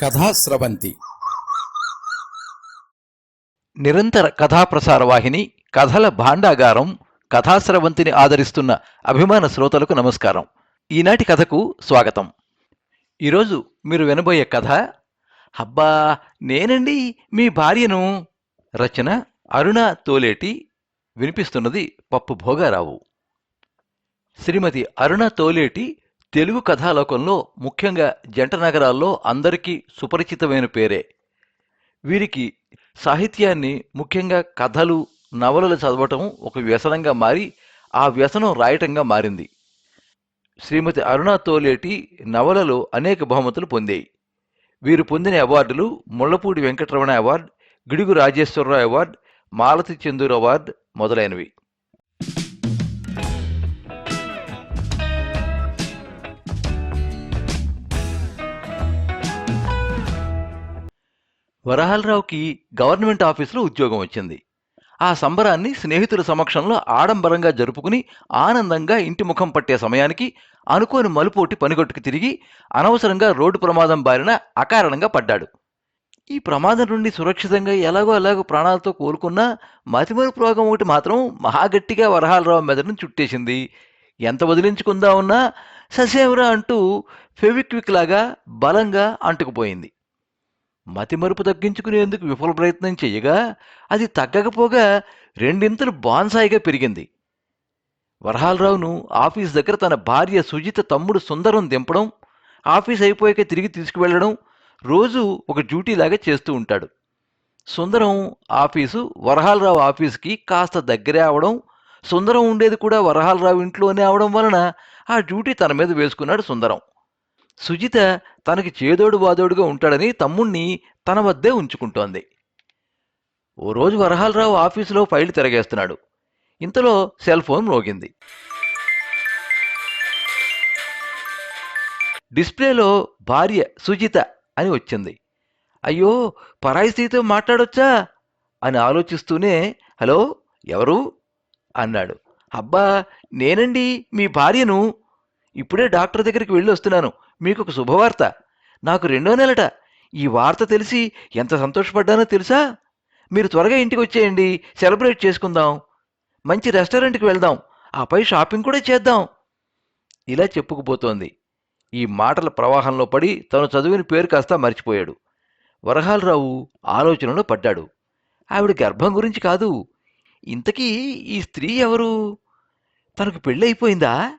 కథాస్రవంతి. నిరంతర కథాప్రసార వాహిని కథల భాండాగారం కథాస్రవంతిని ఆదరిస్తున్న అభిమాన శ్రోతలకు నమస్కారం. ఈనాటి కథకు స్వాగతం. ఈరోజు మీరు వినబోయే కథ అబ్బా నేనండి మీ భార్యను రచన అరుణ తోలేటి వినిపిస్తున్నది పప్పు భోగారావు శ్రీమతి అరుణ తోలేటి తెలుగు కథాలోకంలో ముఖ్యంగా జంట నగరాల్లో అందరికీ సుపరిచితమైన పేరే. వీరికి సాహిత్యాన్ని ముఖ్యంగా కథలు నవలలు చదవటం ఒక వ్యసనంగా మారి ఆ వ్యసనం రాయటంగా మారింది. శ్రీమతి అరుణా తోలేటి నవలలు అనేక బహుమతులు పొందాయి. వీరు పొందిన అవార్డులు Mullapudi Venkataramana award Gidugu Rajeswararao award Malathi Chandur award మొదలైనవి. వరహాలరావుకి గవర్నమెంట్ ఆఫీసులో ఉద్యోగం వచ్చింది. ఆ సంబరాన్ని స్నేహితుల సమక్షంలో ఆడంబరంగా జరుపుకుని ఆనందంగా ఇంటి ముఖం పట్టే సమయానికి అనుకోని మలుపోటి పనిగొట్టుకు తిరిగి అనవసరంగా రోడ్డు ప్రమాదం బారిన అకారణంగా పడ్డాడు. ఈ ప్రమాదం నుండి సురక్షితంగా ఎలాగో ఎలాగో ప్రాణాలతో కోలుకున్నా మతిమరుపు రోగం ఒకటి మాత్రం మహాగట్టిగా వరహాలరావు మెదడును చుట్టేసింది. ఎంత వదిలించుకుందా ఉన్నా ససేవరా అంటూ ఫెవిక్విక్ లాగా బలంగా అంటుకుపోయింది. మతిమరుపు తగ్గించుకునేందుకు విఫల ప్రయత్నం చేయగా అది తగ్గకపోగా రెండింతలు బాన్సాయిగా పెరిగింది. వరహాలరావును ఆఫీస్ దగ్గర తన భార్య సుజిత తమ్ముడు సుందరం దింపడం ఆఫీస్ అయిపోయాక తిరిగి తీసుకువెళ్ళడం రోజు ఒక డ్యూటీలాగా చేస్తూ ఉంటాడు. సుందరం ఆఫీసు వరహాలరావు ఆఫీస్కి కాస్త దగ్గరే అవడం సుందరం ఉండేది కూడా వరహాలరావు ఇంట్లోనే అవడం వలన ఆ డ్యూటీ తన మీద వేసుకున్నాడు సుందరం. సుజిత తనకి చేదోడు వాదోడుగా ఉంటాడని తమ్ముణ్ణి తన వద్దే ఉంచుకుంటోంది. ఓ రోజు వరహాలరావు ఆఫీసులో ఫైల్ తిరగేస్తున్నాడు. ఇంతలో సెల్ ఫోన్ మోగింది. డిస్ప్లేలో భార్య సుజిత అని వచ్చింది. అయ్యో పరాయి స్త్రీతో మాట్లాడొచ్చా? అని ఆలోచిస్తూనే హలో ఎవరు? అన్నాడు. అబ్బా నేనండి మీ భార్యను. ఇప్పుడే డాక్టర్ దగ్గరికి వెళ్ళి వస్తున్నాను మీకు ఒక శుభవార్త. నాకు రెండో నెలట. ఈ వార్త తెలిసి ఎంత సంతోషపడ్డానో తెలుసా? మీరు త్వరగా ఇంటికి వచ్చేయండి. సెలబ్రేట్ చేసుకుందాం. మంచి రెస్టారెంట్కి వెళ్దాం. ఆపై షాపింగ్ కూడా చేద్దాం. ఇలా చెప్పుకుపోతోంది. ఈ మాటల ప్రవాహంలో పడి తను చదివిన పేరు కాస్త మర్చిపోయాడు. వరహాలరావు ఆలోచనలో పడ్డాడు. ఆవిడ గర్భం గురించి కాదు. ఇంతకీ ఈ స్త్రీ ఎవరు? తనకు పెళ్ళైపోయిందా?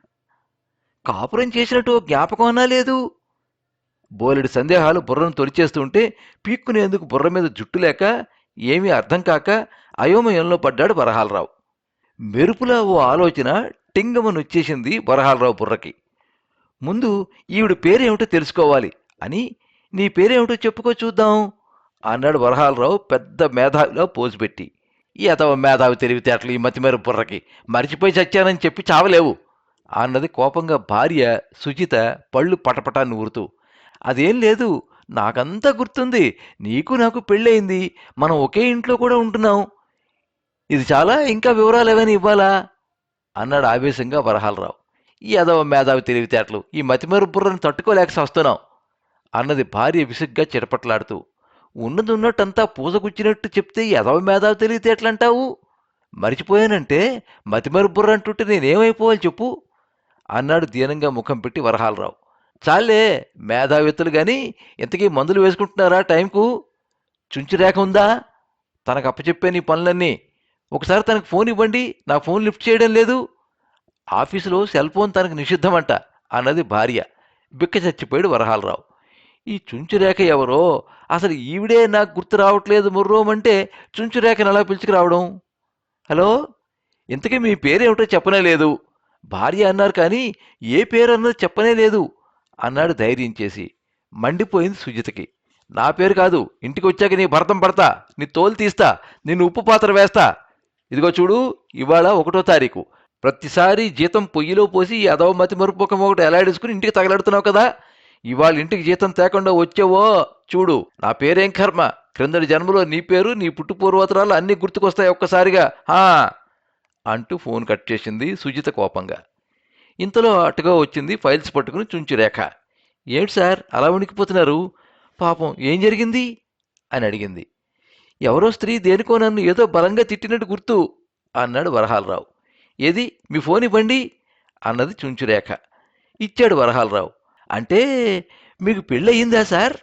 కాపురం చేసినట్టు ఓ జ్ఞాపకం లేదు. బోలెడు సందేహాలు బుర్రను తొలిచేస్తుంటే పీక్కునేందుకు బుర్ర మీద జుట్టు లేక ఏమీ అర్థం కాక అయోమయంలో పడ్డాడు వరహాలరావు. మెరుపులా ఓ ఆలోచన టింగమనొచ్చేసింది వరహాలరావు బుర్రకి. ముందు ఈవిడ పేరేమిటో తెలుసుకోవాలి అని నీ పేరేమిటో చెప్పుకో చూద్దాం అన్నాడు వరహాలరావు పెద్ద మేధావిలో పోజు పెట్టి. ఈ అతవ మేధావి తెలివితేటలు ఈ మతిమేర బుర్రకి. మర్చిపోయి చచ్చానని చెప్పి చావలేవు. అన్నది కోపంగా భార్య సుజిత పళ్ళు పటపటా నూరుతూ అదేం లేదు నాకంతా గుర్తుంది. నీకు నాకు పెళ్ళయింది. మనం ఒకే ఇంట్లో కూడా ఉంటున్నాం. ఇది చాలా ఇంకా వివరాలు ఏమైనా ఇవ్వాలా? అన్నాడు ఆవేశంగా వరహాలరావు. ఈ అదవ మేధావి తెలివితేటలు ఈ మతిమరు బుర్రని తట్టుకోలేక వస్తున్నాం అన్నది భార్య విసుగ్గా చిటపట్లాడుతూ. ఉన్నది ఉన్నట్టంతా పూసగుచ్చినట్టు చెప్తే ఎదవ మేధావి తెలివితేటలంటావు? మరిచిపోయానంటే మతిమరు బుర్ర అంటుంటే నేనేమైపోవాలి చెప్పు. అన్నాడు దీనంగా ముఖం పెట్టి వరహాలరావు. చాలే మేధావిత్తులు కానీ ఇంతకీ మందులు వేసుకుంటున్నారా టైంకు? చుంచురేఖ ఉందా? తనకు అప్పచెప్పే నీ పనులన్నీ. ఒకసారి తనకు ఫోన్ ఇవ్వండి నా ఫోన్ లిఫ్ట్ చేయడం లేదు. ఆఫీసులో సెల్ ఫోన్ తనకు నిషిద్ధమంట అన్నది భార్య. బిక్క చచ్చిపోయాడు వరహాలరావు. ఈ చుంచురేఖ ఎవరో? అసలు ఈవిడే నాకు గుర్తు రావట్లేదు ముర్రోమంటే చుంచురేఖను ఎలా పిలుచుకురావడం? హలో? ఇంతకీ మీ పేరేమిటో చెప్పనే లేదు. భార్య అన్నారు కానీ ఏ పేరు అన్నది చెప్పనే లేదు అన్నాడు ధైర్యం చేసి. మండిపోయింది సుజితకి. నా పేరు కాదు ఇంటికి వచ్చాక నీ భరతం పడతా నీ తోలు తీస్తా నిన్ను ఉప్పు పాత్ర వేస్తా. ఇదిగో చూడు ఇవాళ ఒకటో తారీఖు. ప్రతిసారి జీతం పొయ్యిలో పోసి ఈ అదవ మతి మరుపుకం ఒకటి ఎలాడేసుకుని ఇంటికి తగలడుతున్నావు కదా? ఇవాళ ఇంటికి జీతం తేకుండా వచ్చావో చూడు. నా పేరేం కర్మ? క్రిందటి జన్మలో నీ పేరు నీ పుట్టు పూర్వోత్తరాలు అన్నీ గుర్తుకొస్తాయి ఒక్కసారిగా. హా అంటూ ఫోన్ కట్ చేసింది సుజిత కోపంగా. ఇంతలో అటుగా వచ్చింది ఫైల్స్ పట్టుకుని చుంచి రేఖ. ఏమిటి సార్ అలా వణికిపోతున్నారు? పాపం ఏం జరిగింది? అని అడిగింది. ఎవరో స్త్రీ దేనికో నన్ను ఏదో బలంగా తిట్టినట్టు గుర్తు అన్నాడు వరహాలరావు. ఏది? మీ ఫోన్ ఇవ్వండి అన్నది చుంచురేఖ ఇచ్చాడు వరహాలరావు. అంటే మీకు పెళ్ళయిందా సార్?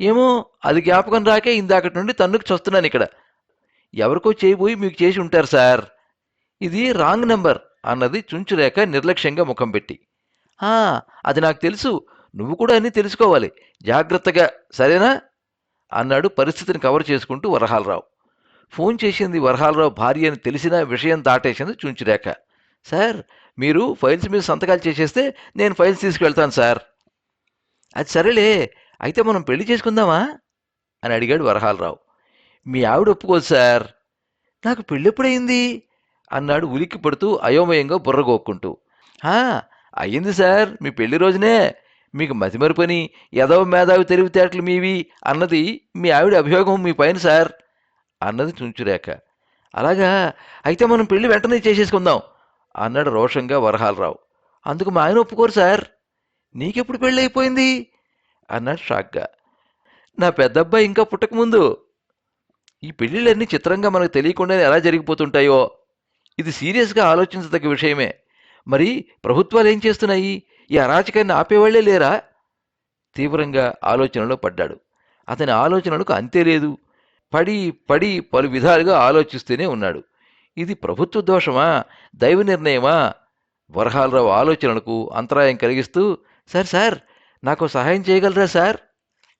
ఏమో అది జ్ఞాపకం రాకే ఇందాకటి నుండి తన్నుకు చూస్తున్నాను ఇక్కడ ఎవరికో చేయబోయి మీకు చేసి ఉంటారు సార్. ఇది రాంగ్ నెంబర్ అన్నది చుంచులేక నిర్లక్ష్యంగా ముఖం పెట్టి. "ఆ, అది నాకు తెలుసు. నువ్వు కూడా అన్నీ తెలుసుకోవాలి. జాగ్రత్తగా సరేనా? అన్నాడు పరిస్థితిని కవర్ చేసుకుంటూ వరహాలరావు. ఫోన్ చేసింది వరహాలరావు భార్య అని తెలిసిన విషయం దాటేసింది చుంచురేఖ. సార్ మీరు ఫైల్స్ మీద సంతకాలు చేసేస్తే నేను ఫైల్స్ తీసుకువెళ్తాను సార్. అది సరేలే అయితే మనం పెళ్ళి చేసుకుందామా? అని అడిగాడు వరహాలరావు. మీ ఆవిడ ఒప్పుకోదు సార్. నాకు పెళ్ళెప్పుడయింది? అన్నాడు ఉలిక్కి పడుతూ అయోమయంగా బుర్రగోక్కుంటూ హా అయ్యింది సార్ మీ పెళ్ళి రోజునే. మీకు మతిమరుపని ఎదవ మేధావి తెలివితేటలు మీవి అన్నది మీ ఆవిడ అభియోగం మీ పైన సార్ అన్నది చుంచురేఖ అలాగా అయితే మనం పెళ్ళి వెంటనే చేసేసుకుందాం అన్నాడు రోషంగా వరహాలరావు. అందుకు మా ఆయన ఒప్పుకోరు సార్. నీకెప్పుడు పెళ్ళి అయిపోయింది? అన్నాడు షాక్గా. నా పెద్దబ్బాయి ఇంకా పుట్టకముందు. ఈ పెళ్ళిళ్ళన్నీ చిత్రంగా మనకు తెలియకుండానే ఎలా జరిగిపోతుంటాయో ఇది సీరియస్గా ఆలోచించదగ్గ విషయమే. మరి ప్రభుత్వాలు ఏం చేస్తున్నాయి? ఈ అరాచకాన్ని ఆపేవాళ్ళే లేరా? తీవ్రంగా ఆలోచనలో పడ్డాడు. అతని ఆలోచనలకు అంతే లేదు. పడి పడి పలు విధాలుగా ఆలోచిస్తూనే ఉన్నాడు. ఇది ప్రభుత్వ దోషమా? దైవ నిర్ణయమా? వరహాలరావు ఆలోచనలకు అంతరాయం కలిగిస్తూ సార్ సార్ నాకు సహాయం చేయగలరా సార్?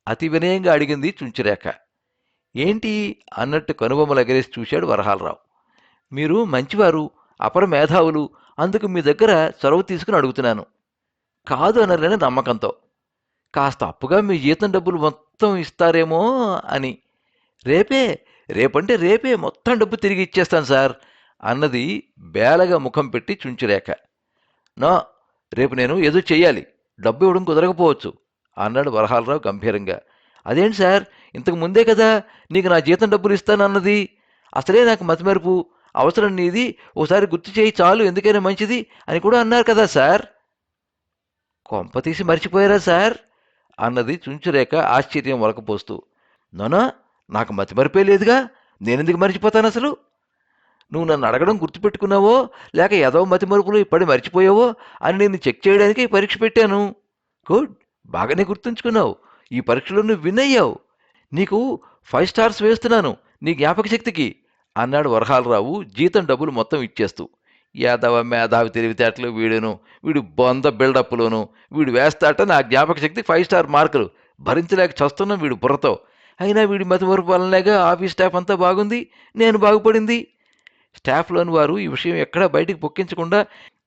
అతి వినయంగా అడిగింది చుంచురేఖ. ఏంటి? అన్నట్టు కనుబొమ్మలు ఎగరేసి చూశాడు వరహాలరావు. మీరు మంచివారు అపర మేధావులు అందుకు మీ దగ్గర చొరవ తీసుకుని అడుగుతున్నాను. కాదు అనలేని నమ్మకంతో. కాస్త అప్పుగా మీ జీతం డబ్బులు మొత్తం ఇస్తారేమో అని. రేపే రేపంటే రేపే మొత్తం డబ్బు తిరిగి ఇచ్చేస్తాను సార్ అన్నది బేలగా ముఖం పెట్టి చుంచురేఖ. నో రేపు నేను ఏదో చెయ్యాలి డబ్బు ఇవ్వడం కుదరకపోవచ్చు అన్నాడు వరహాలరావు గంభీరంగా. అదేంటి సార్ ఇంతకు ముందే కదా నీకు నా జీతం డబ్బులు ఇస్తానన్నది. అసలే నాకు మతిమరుపు. అవసరం నీది. ఓసారి గుర్తు చేయి చాలు ఎందుకైనా మంచిది అని కూడా అన్నారు కదా సార్. కొంప తీసి మర్చిపోయారా సార్? అన్నది చుంచురేఖ ఆశ్చర్యం వలకపోస్తూ. నోనా నాకు మతిమరిపే లేదుగా నేనెందుకు మర్చిపోతాను అసలు? నువ్వు నన్ను అడగడం గుర్తుపెట్టుకున్నావో లేక ఏదో మతి మరుపులు ఇప్పటి మర్చిపోయావో అని నేను చెక్ చేయడానికి ఈ పరీక్ష పెట్టాను. గుడ్ బాగానే గుర్తుంచుకున్నావు. ఈ పరీక్షలో నువ్వు విన్ అయ్యావు. నీకు ఫైవ్ స్టార్స్ వేస్తున్నాను నీ జ్ఞాపక శక్తికి అన్నాడు వరహాలరావు జీతం డబ్బులు మొత్తం ఇచ్చేస్తూ. యాదవ మేధావి తెలివితేటలు వీడును వీడు బొంద బిల్డప్లోను వీడు వేస్తాట నా జ్ఞాపక శక్తి ఫైవ్ స్టార్ మార్కులు. భరించలేక చస్తున్నాం వీడు బుర్రతో. అయినా వీడి మతిమరుపు వలనేగా ఆఫీస్ స్టాఫ్ అంతా బాగుంది నేను బాగుపడింది. స్టాఫ్లోని వారు ఈ విషయం ఎక్కడా బయటికి పొక్కించకుండా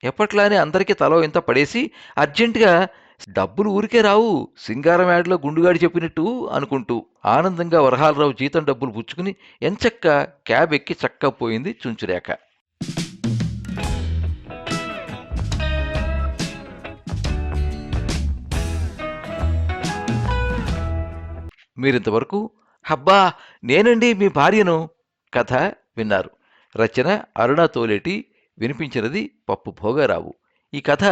ఎప్పట్లానే అందరికీ తలో ఇంత పడేసి అర్జెంటుగా డబ్బులు ఊరికే రావు. సింగారం యాడ్లో గుండుగాడి చెప్పినట్టు అనుకుంటూ ఆనందంగా వరహాలరావు జీతం డబ్బులు పుచ్చుకుని ఎంచక్క క్యాబ్ ఎక్కి చక్కా పోయింది చుంచురేఖ. మీరింతవరకు హబ్బా నేనండి మీ భార్యను కథ విన్నారు. రచన అరుణ తోలేటి వినిపించినది పప్పు భోగారావు. ఈ కథ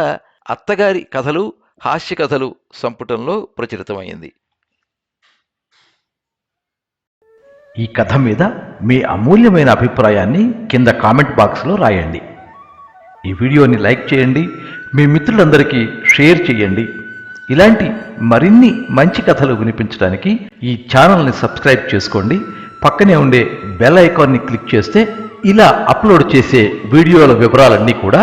అత్తగారి కథలు హాస్య కథలు సంపుటంలో ప్రచురితమైంది. ఈ కథ మీద మీ అమూల్యమైన అభిప్రాయాన్ని కింద కామెంట్ బాక్స్లో రాయండి. ఈ వీడియోని లైక్ చేయండి మీ మిత్రులందరికీ షేర్ చేయండి. ఇలాంటి మరిన్ని మంచి కథలు వినిపించడానికి ఈ ఛానల్ని సబ్స్క్రైబ్ చేసుకోండి. పక్కనే ఉండే బెల్ ఐకాన్ని క్లిక్ చేస్తే ఇలా అప్లోడ్ చేసే వీడియోల వివరాలన్నీ కూడా